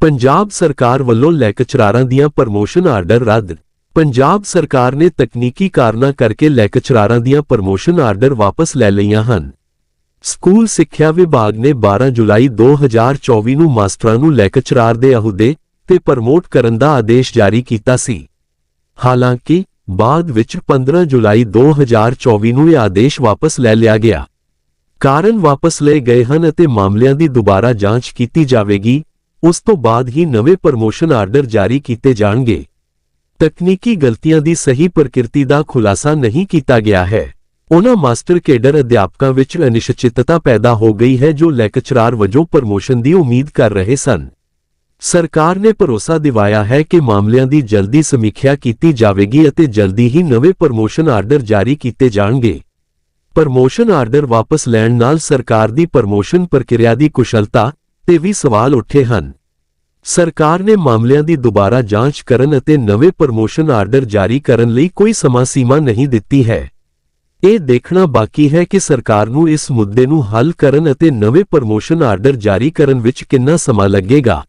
ਪੰਜਾਬ ਸਰਕਾਰ ਵੱਲੋਂ ਲੈਕਚਰਾਰਾਂ ਦੀਆਂ ਪ੍ਰਮੋਸ਼ਨ ਆਰਡਰ ਰੱਦ। ਪੰਜਾਬ ਸਰਕਾਰ ਨੇ ਤਕਨੀਕੀ ਕਾਰਨਾਂ ਕਰਕੇ ਲੈਕਚਰਾਰਾਂ ਦੀਆਂ ਪ੍ਰਮੋਸ਼ਨ ਆਰਡਰ ਵਾਪਸ ਲੈ ਲਈਆਂ ਹਨ। ਸਕੂਲ ਸਿੱਖਿਆ ਵਿਭਾਗ ਨੇ 12 ਜੁਲਾਈ 2024 ਨੂੰ ਮਾਸਟਰਾਂ ਨੂੰ ਲੈਕਚਰਾਰ ਦੇ ਅਹੁਦੇ ਤੇ ਪ੍ਰਮੋਟ ਕਰਨ ਦਾ ਆਦੇਸ਼ ਜਾਰੀ ਕੀਤਾ ਸੀ। ਹਾਲਾਂਕਿ, ਬਾਅਦ ਵਿੱਚ 15 ਜੁਲਾਈ 2024 ਨੂੰ ਇਹ ਆਦੇਸ਼ ਵਾਪਸ ਲੈ ਲਿਆ ਗਿਆ। ਕਾਰਨ ਵਾਪਸ ਲਏ ਗਏ ਹਨ ਅਤੇ ਮਾਮਲਿਆਂ ਦੀ ਦੁਬਾਰਾ ਜਾਂਚ ਕੀਤੀ ਜਾਵੇਗੀ। ਉਸ ਤੋਂ ਬਾਅਦ ਹੀ ਨਵੇਂ ਪ੍ਰਮੋਸ਼ਨ ਆਰਡਰ ਜਾਰੀ ਕੀਤੇ ਜਾਣਗੇ। ਤਕਨੀਕੀ ਗਲਤੀਆਂ ਦੀ ਸਹੀ ਪ੍ਰਕਿਰਤੀ ਦਾ ਖੁਲਾਸਾ ਨਹੀਂ ਕੀਤਾ ਗਿਆ ਹੈ। ਉਹਨਾਂ ਮਾਸਟਰ ਕੇਡਰ ਅਧਿਆਪਕਾਂ ਵਿੱਚ ਅਨਿਸ਼ਚਿਤਤਾ ਪੈਦਾ ਹੋ ਗਈ ਹੈ ਜੋ ਲੈਕਚਰਾਰ ਵਜੋਂ ਪ੍ਰਮੋਸ਼ਨ ਦੀ ਉਮੀਦ ਕਰ ਰਹੇ ਸਨ। ਸਰਕਾਰ ਨੇ ਭਰੋਸਾ ਦਿਵਾਇਆ ਹੈ ਕਿ ਮਾਮਲਿਆਂ ਦੀ ਜਲਦੀ ਸਮੀਖਿਆ ਕੀਤੀ ਜਾਵੇਗੀ ਅਤੇ ਜਲਦੀ ਹੀ ਨਵੇਂ ਪ੍ਰਮੋਸ਼ਨ ਆਰਡਰ ਜਾਰੀ ਕੀਤੇ ਜਾਣਗੇ। ਪ੍ਰਮੋਸ਼ਨ ਆਰਡਰ ਵਾਪਸ ਲੈਣ ਨਾਲ ਸਰਕਾਰ ਦੀ ਪ੍ਰਮੋਸ਼ਨ ਪ੍ਰਕਿਰਿਆ ਦੀ ਕੁਸ਼ਲਤਾ ਤੇ ਵੀ ਸਵਾਲ ਉੱਠੇ ਹਨ। ਸਰਕਾਰ ਨੇ ਮਾਮਲਿਆਂ ਦੀ ਦੁਬਾਰਾ ਜਾਂਚ ਕਰਨ ਅਤੇ ਨਵੇਂ ਪ੍ਰਮੋਸ਼ਨ ਆਰਡਰ ਜਾਰੀ ਕਰਨ ਲਈ ਕੋਈ ਸਮਾਂ ਸੀਮਾ ਨਹੀਂ ਦਿੱਤੀ ਹੈ। ਇਹ ਦੇਖਣਾ ਬਾਕੀ ਹੈ ਕਿ ਸਰਕਾਰ ਨੂੰ ਇਸ ਮੁੱਦੇ ਨੂੰ ਹੱਲ ਕਰਨ ਅਤੇ ਨਵੇਂ ਪ੍ਰਮੋਸ਼ਨ ਆਰਡਰ ਜਾਰੀ ਕਰਨ ਵਿੱਚ ਕਿੰਨਾ ਸਮਾਂ ਲੱਗੇਗਾ।